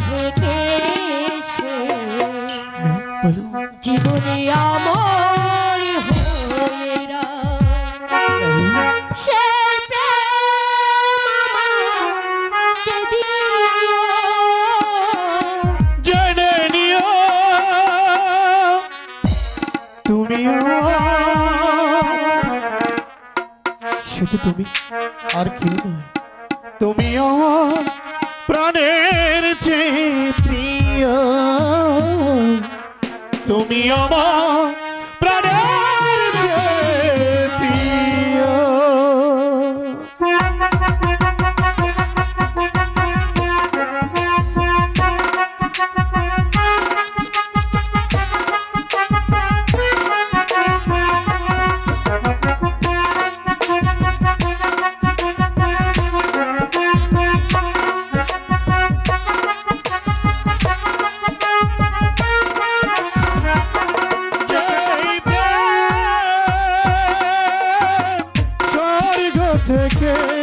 থেকে সে জীবনে আমার হয়েরা সে শুধু তুমি আর কেউ তুমিও প্রাণের সে প্রিয় তুমি আমার take it.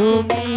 তুমি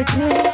I can't.